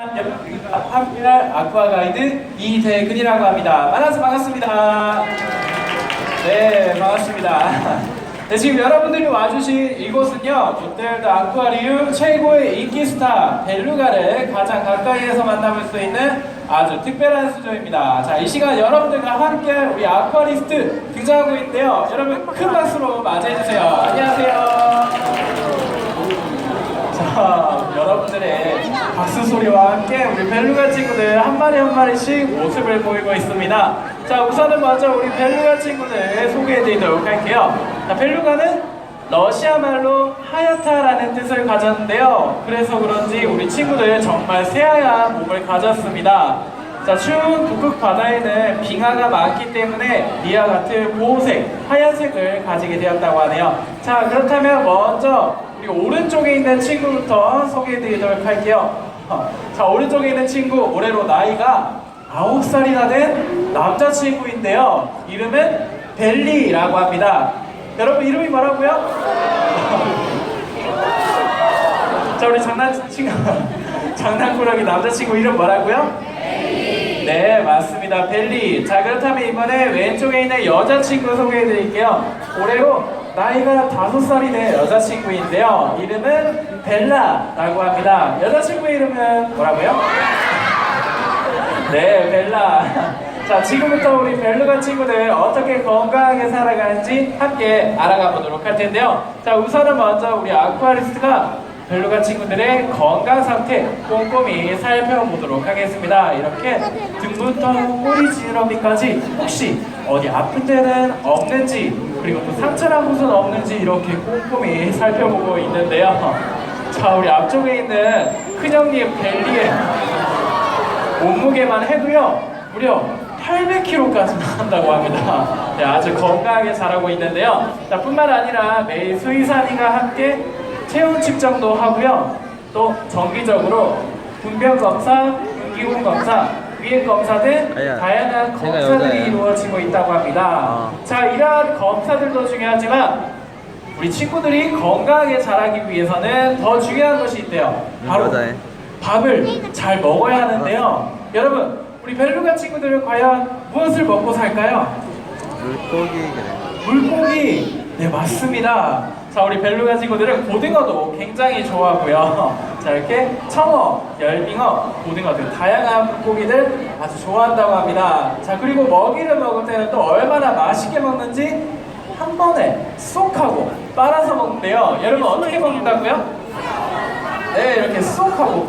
함께할 아쿠아 가이드 이대근이라고 합니다. 만나서 반갑습니다. 네, 반갑습니다. 네, 지금 여러분들이 와주신 이곳은요, 롯데월드 아쿠아리움 최고의 인기 스타 벨루가를 가장 가까이에서 만나볼 수 있는 아주 특별한 수조입니다. 자, 이 시간 여러분들과 함께 우리 아쿠아리스트 등장하고 있는데요. 여러분 큰 박수로 맞이해주세요. 안녕하세요. 자, 여러분들의 박수 소리와 함께 우리 벨루가 친구들 한 마리 한 마리씩 모습을 보이고 있습니다. 자, 우선은 먼저 우리 벨루가 친구들 소개해드리도록 할게요. 자, 벨루가는 러시아 말로 하얗다라는 뜻을 가졌는데요. 그래서 그런지 우리 친구들 정말 새하얀 몸을 가졌습니다. 자, 추운 북극 바다에는 빙하가 많기 때문에 이와 같은 보호색, 하얀색을 가지게 되었다고 하네요. 자, 그렇다면 먼저 우리 오른쪽에 있는 친구부터 소개해드리도록 할게요. 어, 자, 오른쪽에 있는 친구, 올해로 나이가 9살이나 된 남자친구인데요. 이름은 벨리라고 합니다. 여러분, 이름이 뭐라고요? 자, 우리 장난친구, 장난꾸러기 남자친구 이름 뭐라고요? 네, 맞습니다. 벨리. 자, 그렇다면 이번에 왼쪽에 있는 여자친구 소개해 드릴게요. 올해로 나이가 다섯 살이 된 여자친구인데요. 이름은 벨라라고 합니다. 여자친구 이름은 뭐라고요? 네, 벨라. 자, 지금부터 우리 벨루가 친구들 어떻게 건강하게 살아가는지 함께 알아가 보도록 할 텐데요. 자, 우선은 먼저 우리 아쿠아리스트가 벨루가 친구들의 건강 상태 꼼꼼히 살펴보도록 하겠습니다. 이렇게 등부터 꼬리 지느러미까지 혹시 어디 아픈 데는 없는지 그리고 또 상처난 곳은 없는지 이렇게 꼼꼼히 살펴보고 있는데요. 자, 우리 앞쪽에 있는 큰형님 벨리의 몸무게만 해도요 무려 800kg까지 나간다고 합니다. 네, 아주 건강하게 자라고 있는데요. 자, 뿐만 아니라 매일 수의사님과 함께 체온 측정도 하고요. 또 정기적으로 분변 검사, 분기운 검사, 위액 검사 등 아야, 다양한 제가 검사들이 여자예요. 이루어지고 있다고 합니다. 어. 자, 이러한 검사들도 중요하지만 우리 친구들이 건강하게 자라기 위해서는 더 중요한 것이 있대요. 바로 여자애. 밥을 잘 먹어야 하는데요. 여러분, 우리 벨루가 친구들은 과연 무엇을 먹고 살까요? 물고기 그래. 물고기. 네, 맞습니다. 자, 우리 벨루가 친구들은 고등어도 굉장히 좋아하고요. 자, 이렇게 청어, 열빙어, 고등어 등 다양한 물고기들 아주 좋아한다고 합니다. 자, 그리고 먹이를 먹을 때는 또 얼마나 맛있게 먹는지 한 번에 쏙 하고 빨아서 먹는데요. 여러분 어떻게 먹는다고요? 네, 이렇게 쏙 하고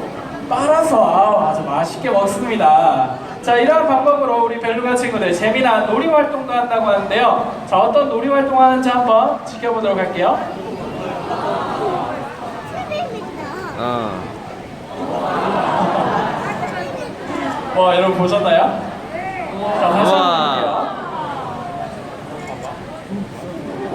빨아서 아주 맛있게 먹습니다. 자, 이러한 방법으로 우리 벨루가 친구들 재미난 놀이 활동도 한다고 하는데요. 자, 어떤 놀이 활동 하는지 한번 지켜보도록 할게요. 어. 와, 여러분 보셨나요? 자, 다시. 한번 볼게요.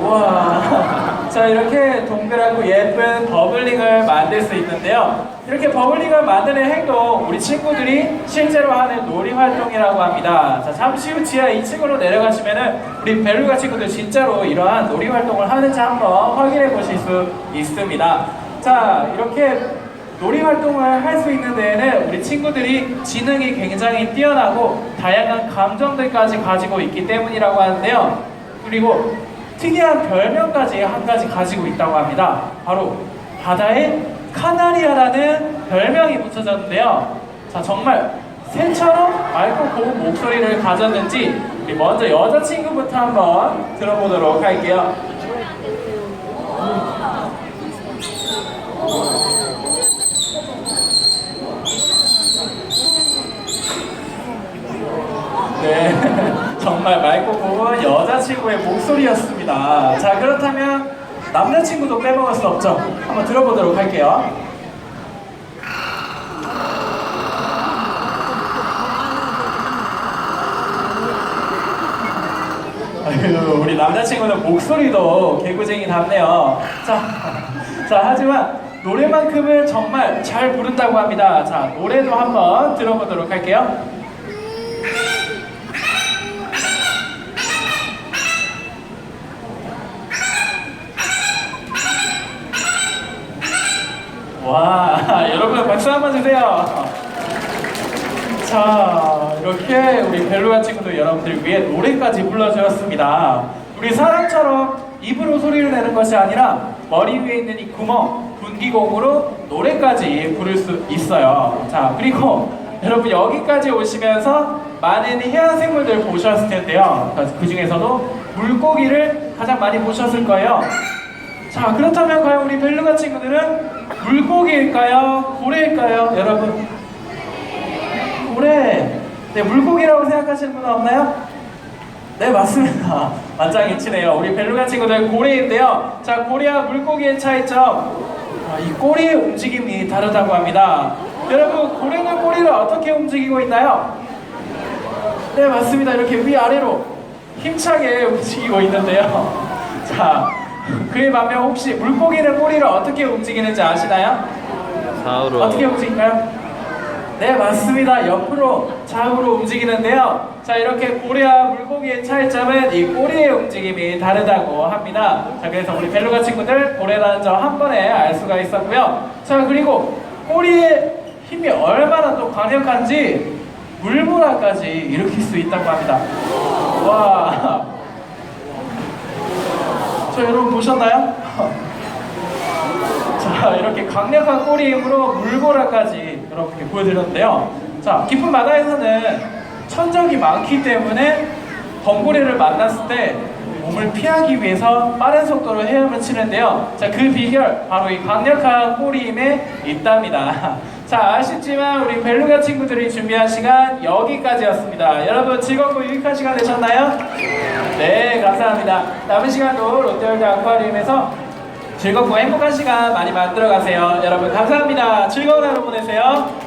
우와. 자, 이렇게 동그랗고 예쁜 버블링을 만들 수 있는데요. 이렇게 버블링을 만드는 행동, 우리 친구들이 실제로 하는 놀이 활동이라고 합니다. 자, 잠시 후 지하 2층으로 내려가시면은 우리 벨루가 친구들 진짜로 이러한 놀이 활동을 하는지 한번 확인해 보실 수 있습니다. 자, 이렇게 놀이 활동을 할 수 있는 데에는 우리 친구들이 지능이 굉장히 뛰어나고 다양한 감정들까지 가지고 있기 때문이라고 하는데요. 그리고 특이한 별명까지 한 가지 가지고 있다고 합니다. 바로 바다의 카나리아라는 별명이 붙여졌는데요. 자, 정말 새처럼 맑고 고운 목소리를 가졌는지 먼저 여자친구부터 한번 들어보도록 할게요. 네, 정말 맑고 고운 여자친구의 목소리였습니다. 자, 그렇다면 남자친구도 빼먹을 수 없죠. 한번 들어보도록 할게요. 우리 남자친구는 목소리도 개구쟁이답네요. 자, 자, 하지만 노래만큼은 정말 잘 부른다고 합니다. 자, 노래도 한번 들어보도록 할게요. 와, 여러분 박수 한번 주세요. 자, 이렇게 우리 벨루가 친구들 여러분들 위해 노래까지 불러주었습니다. 우리 사람처럼 입으로 소리를 내는 것이 아니라 머리 위에 있는 이 구멍, 분기공으로 노래까지 부를 수 있어요. 자, 그리고 여러분 여기까지 오시면서 많은 해양 생물들 보셨을 텐데요. 그 중에서도 물고기를 가장 많이 보셨을 거예요. 자, 그렇다면 과연 우리 벨루가 친구들은 물고기일까요? 고래일까요? 여러분, 고래. 네, 물고기라고 생각하시는 분 없나요? 네, 맞습니다. 만장일치네요. 우리 벨루가 친구들 고래인데요. 자, 고래와 물고기의 차이점. 아, 이 꼬리의 움직임이 다르다고 합니다. 여러분, 고래는 꼬리를 어떻게 움직이고 있나요? 네, 맞습니다. 이렇게 위아래로 힘차게 움직이고 있는데요. 자, 그에 반면 혹시 물고기는 꼬리를 어떻게 움직이는지 아시나요? 좌우로. 어떻게 움직일까요? 네 맞습니다 옆으로 좌우로 움직이는데요 자 이렇게 고래와 물고기의 차이점은 이 꼬리의 움직임이 다르다고 합니다 자 그래서 우리 벨루가 친구들 고래라는 점 한 번에 알 수가 있었고요 자 그리고 꼬리의 힘이 얼마나 또 강력한지 물보라까지 일으킬 수 있다고 합니다 와 저 여러분 보셨나요? 자 이렇게 강력한 꼬리 힘으로 물보라까지 여러분께 보여드렸는데요. 자 깊은 바다에서는 천적이 많기 때문에 범고래를 만났을 때 몸을 피하기 위해서 빠른 속도로 헤엄을 치는데요. 자 그 비결 바로 이 강력한 꼬리 힘에 있답니다 자 아쉽지만 우리 벨루가 친구들이 준비한 시간 여기까지였습니다 여러분 즐겁고 유익한 시간 되셨나요? 네 감사합니다 남은 시간도 롯데월드 아쿠아리움에서 즐겁고 행복한 시간 많이 만들어 가세요. 여러분 감사합니다. 즐거운 하루 보내세요.